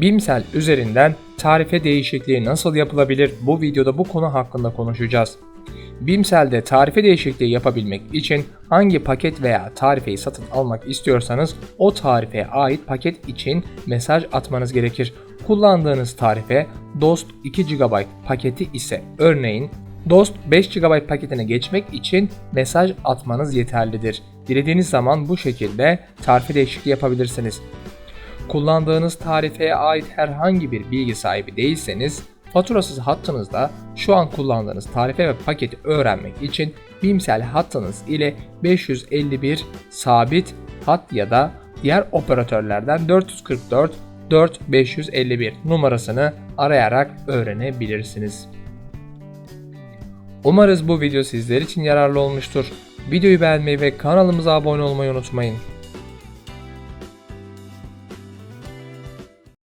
Bimsel üzerinden tarife değişikliği nasıl yapılabilir? Bu videoda bu konu hakkında konuşacağız. Bimsel'de tarife değişikliği yapabilmek için hangi paket veya tarifeyi satın almak istiyorsanız o tarifeye ait paket için mesaj atmanız gerekir. Kullandığınız tarife Dost 2 GB paketi ise örneğin Dost 5 GB paketine geçmek için mesaj atmanız yeterlidir. Dilediğiniz zaman bu şekilde tarife değişikliği yapabilirsiniz. Kullandığınız tarifeye ait herhangi bir bilgi sahibi değilseniz, faturasız hattınızda şu an kullandığınız tarife ve paketi öğrenmek için Bimsel hattınız ile 551 sabit hat ya da diğer operatörlerden 444 4551 numarasını arayarak öğrenebilirsiniz. Umarız bu video sizler için yararlı olmuştur. Videoyu beğenmeyi ve kanalımıza abone olmayı unutmayın.